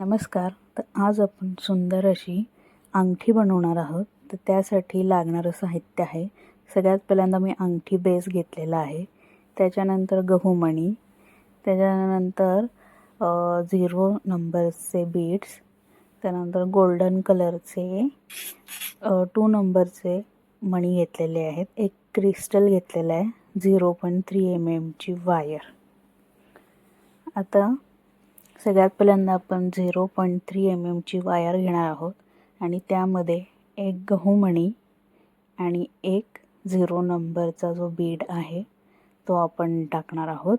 नमस्कार. तर आज आपण सुंदर अशी अंगठी बनवणार आहोत. तर त्यासाठी लागणारं साहित्य आहे. सगळ्यात पहिल्यांदा मी अंगठी बेस घेतलेला आहे. त्याच्यानंतर गहूमणी. त्याच्यानंतर झिरो नंबरचे बीड्स त्यानंतर गोल्डन कलरचे टू नंबरचे मणी घेतलेले आहेत. एक क्रिस्टल घेतलेला आहे. झिरो पॉईंट थ्री एम एमची वायर आता सगळ्यात पहिल्यांदा आपण झिरो पॉईंट थ्री एम एमची वायर घेणार आहोत. आणि त्यामध्ये एक गहूमणी आणि एक झिरो नंबरचा जो बीड आहे तो आपण टाकणार आहोत.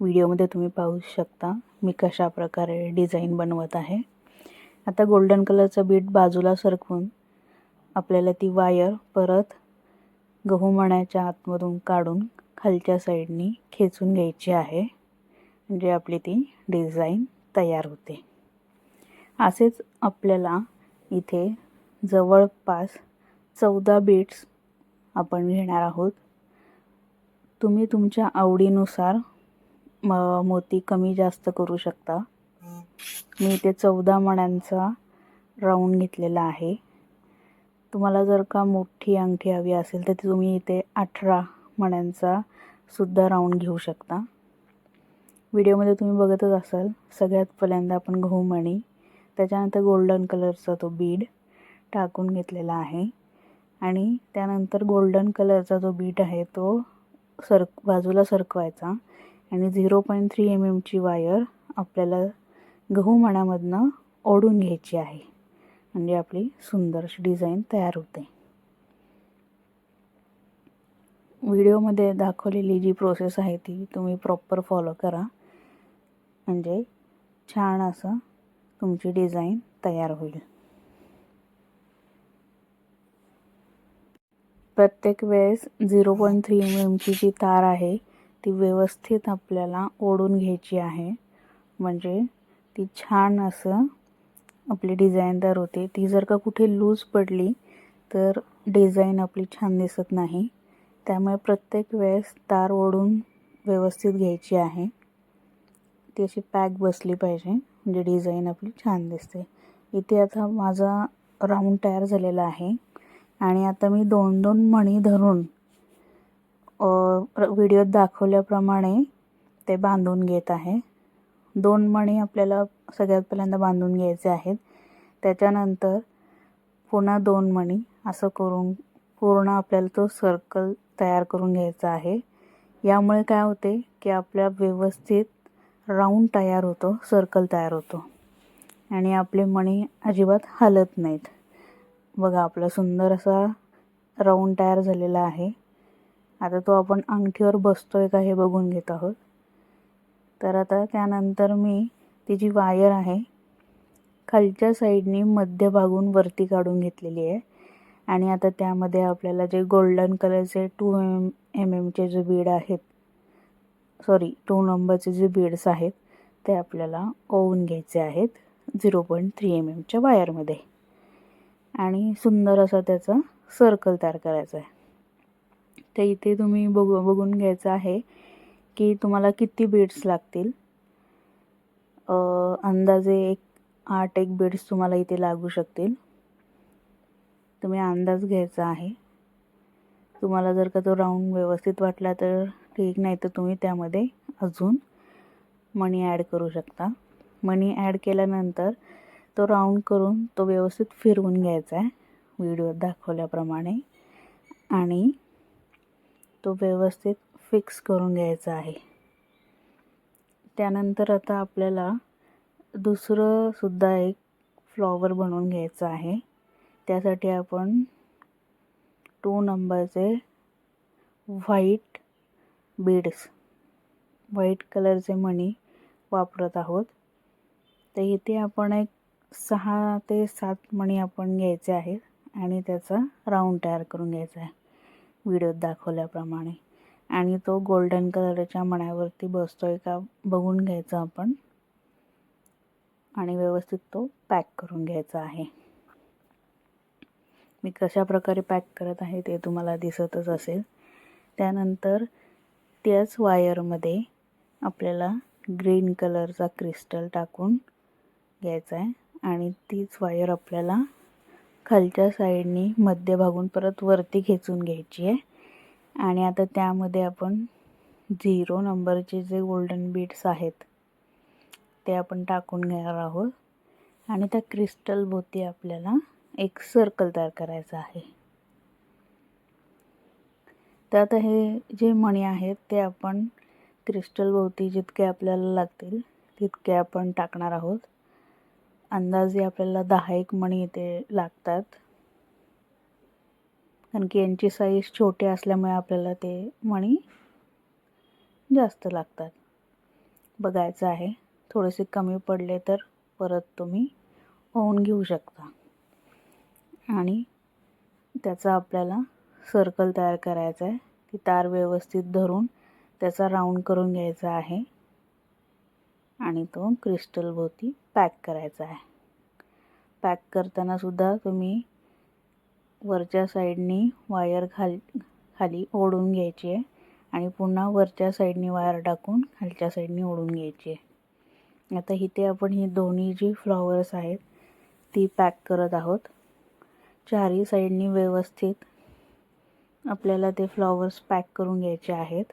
व्हिडिओमध्ये तुम्ही पाहू शकता मी कशा प्रकारे डिझाईन बनवत आहे. आता गोल्डन कलरचा बीड बाजूला सरकवून आपल्याला ती वायर परत गहू मण्याच्या आतमधून काढून खालच्या साईडनी खेचून घ्यायची आहे. म्हणजे आपली ती डिझाईन तयार होते. असेच आपल्याला इथे जवळपास चौदा बीट्स आपण घेणार आहोत. तुम्ही तुमच्या आवडीनुसार म मोती कमी जास्त करू शकता. मी इथे चौदा मण्यांचा राऊंड घेतलेला आहे. तुम्हाला जर का मोठी अंगठी हवी असेल तर तुम्ही इथे अठरा मण्यांचा सुद्धा राऊंड घेऊ शकता. व्हिडिओमध्ये तुम्ही बघतच असाल सगळ्यात पहिल्यांदा आपण गहूमणी त्याच्यानंतर गोल्डन कलरचा तो बीड टाकून घेतलेला आहे. आणि त्यानंतर गोल्डन कलरचा जो बीड आहे तो सरक बाजूला सरकवायचा. आणि झिरो पॉईंट थ्री एम एमची वायर आपल्याला गहू मणामधनं ओढून घ्यायची आहे. म्हणजे आपली सुंदर अशी डिझाईन तयार होते. व्हिडिओमध्ये दाखवलेली जी प्रोसेस आहे ती तुम्ही प्रॉपर फॉलो करा. म्हणजे छान असं तुमची डिझाईन तयार होईल. प्रत्येक वेळेस झिरो पॉईंट थ्री एम एमची जी तार आहे ती व्यवस्थित आपल्याला ओढून घ्यायची आहे. म्हणजे ती छान असं आपली डिझाईनदार होते. ती जर का कुठे लूज पडली तर डिझाईन आपली छान दिसत नाही. त्यामुळे प्रत्येक वेळेस तार ओढून व्यवस्थित घ्यायची आहे. ती अशी पॅक बसली पाहिजे. म्हणजे डिझाईन आपली छान दिसते. इथे आता माझा राऊंड तयार झालेला आहे. आणि आता मी दोन दोन मणी धरून व्हिडिओत दाखवल्याप्रमाणे ते बांधून घेत आहे. दोन मणी आपल्याला सगळ्यात पहिल्यांदा बांधून घ्यायचे आहेत. त्याच्यानंतर पुन्हा दोन मणी असं करून पूर्ण आपल्याला तो सर्कल तयार करून घ्यायचा आहे. यामुळे काय होते की आपल्या व्यवस्थित राऊंड तयार होतो सर्कल तयार होतो. आणि आपले मणी अजिबात हलत नाहीत. बघा आपला सुंदर असा राऊंड तयार झालेला आहे. आता तो आपण अंगठीवर बसतो आहे का हे बघून घेत आहोत. तर आता त्यानंतर मी ती जी वायर आहे खालच्या साईडनी मध्यभागून वरती काढून घेतलेली आहे. आणि आता त्यामध्ये आपल्याला जे गोल्डन कलरचे टू एम एम एमचे जे बीड आहेत सॉरी टू नंबरचे जे बीड्स आहेत ते आपल्याला ओवून घ्यायचे आहेत झिरो पॉईंट थ्री एम एमच्या वायरमध्ये आणि सुंदर असा त्याचा सर्कल तयार करायचा आहे. तर इथे तुम्ही बघू बघून घ्यायचं आहे की तुम्हाला किती बीड्स लागतील. अंदाजे एक आठ एक बीड्स तुम्हाला इथे लागू शकतील. तुम्ही अंदाज घ्यायचा आहे. तुम्हाला जर का तो राऊंड व्यवस्थित वाटला तर केक नाही तर तुम्ही त्यामध्ये अजून मनी ॲड करू शकता. मनी ॲड केल्यानंतर तो राऊंड करून तो व्यवस्थित फिरवून घ्यायचा आहे. व्हिडिओत दाखवल्याप्रमाणे. आणि तो व्यवस्थित फिक्स करून घ्यायचा आहे. त्यानंतर आता आपल्याला दुसरं सुद्धा एक फ्लॉवर बनवून घ्यायचं आहे. त्यासाठी आपण टू नंबरचे व्हाईट बीड्स. व्हाईट कलरचे मणी वापरत आहोत. तर इथे आपण एक सहा ते सात मणी आपण घ्यायचे आहेत आणि त्याचा राऊंड तयार करून घ्यायचा आहे. व्हिडिओत दाखवल्याप्रमाणे. आणि तो गोल्डन कलरच्या मण्यावरती बसतो आहे का बघून घ्यायचा आपण. आणि व्यवस्थित तो पॅक करून घ्यायचा आहे. मी कशा प्रकारे पॅक करत आहे ते तुम्हाला दिसतच असेल. त्यानंतर त्याच वायरमध्ये आपल्याला ग्रीन कलरचा क्रिस्टल टाकून घ्यायचा आहे. आणि तीच वायर आपल्याला खालच्या साईडनी मध्यभागून परत वरती खेचून घ्यायची आहे. आणि आता त्यामध्ये आपण झिरो नंबरचे जे गोल्डन बीट्स आहेत ते आपण टाकून घेणार आहोत. आणि त्या क्रिस्टलभोवती आपल्याला एक सर्कल तयार करायचं आहे. त्यात हे जे मणी आहेत ते आपण क्रिस्टलभोवती जितके आपल्याला लागतील तितके आपण टाकणार आहोत. अंदाजे आपल्याला दहा एक मणी इथे लागतात. कारण की यांची साईज छोटी असल्यामुळे आपल्याला ते मणी जास्त लागतात. बघायचं आहे. थोडेसे कमी पडले तर परत तुम्ही ओवून घेऊ शकता. आणि त्याचा आपल्याला सर्कल तयार करायचा आहे. ती तार व्यवस्थित धरून त्याचा राऊंड करून घ्यायचा आहे. आणि तो क्रिस्टलभोवती पॅक करायचा आहे. पॅक करतानासुद्धा तुम्ही वरच्या साईडनी वायर खाल खाली ओढून घ्यायची आहे. आणि पुन्हा वरच्या साईडनी वायर टाकून खालच्या साईडनी ओढून घ्यायची आहे. आता इथे आपण ही दोन्ही जी फ्लॉवर्स आहेत ती पॅक करत आहोत. चारही साईडनी व्यवस्थित आपल्याला ते फ्लॉवर्स पॅक करून घ्यायचे आहेत.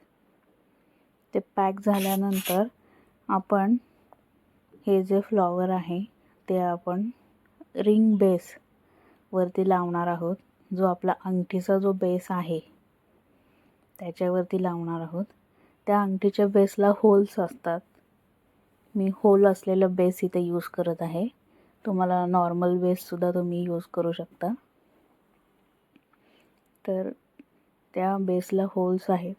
ते पॅक झाल्यानंतर आपण हे जे फ्लॉवर आहे ते आपण रिंग बेस वरती लावणार आहोत. जो आपला अंगठीचा जो बेस आहे त्याच्यावरती लावणार आहोत. त्या अंगठीच्या बेसला होल्स असतात. मी होल असलेलं बेस इथे यूज करत आहे. तुम्हाला नॉर्मल बेससुद्धा तुम्ही यूज करू शकता. तर त्या बेसला होल्स आहेत.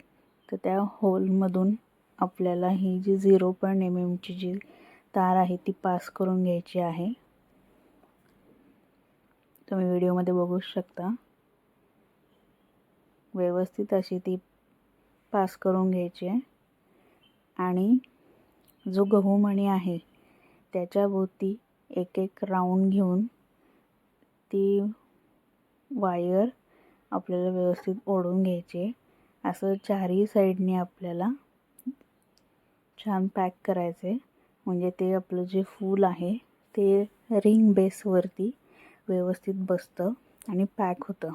तर त्या होलमधून आपल्याला ही जी झिरो पॉईंट एम एमची जी तार आहे ती पास करून घ्यायची आहे. तुम्ही व्हिडिओमध्ये बघू शकता. व्यवस्थित अशी ती पास करून घ्यायची आहे. आणि जो गहूमणी आहे त्याच्याभोवती एक एक राऊंड घेऊन ती वायर आपल्याला व्यवस्थित ओढून घ्यायचे. असं चारही साईडने आपल्याला छान पॅक करायचे म्हणजे ते आपलं जे फूल आहे ते रिंग बेसवरती व्यवस्थित बसतं आणि पॅक होतं.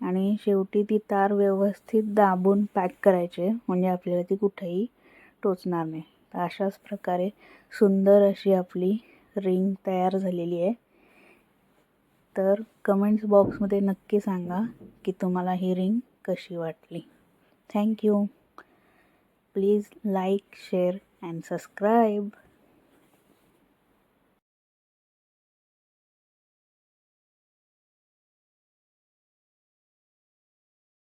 आणि शेवटी ती तार व्यवस्थित दाबून पॅक करायचे. म्हणजे आपल्याला ती कुठेही टोचणार नाही. तर अशाच प्रकारे सुंदर अशी आपली रिंग तयार झालेली आहे. तर कमेंट्स बॉक्समध्ये नक्की सांगा की तुम्हाला ही रिंग कशी वाटली. Thank you please like share and subscribe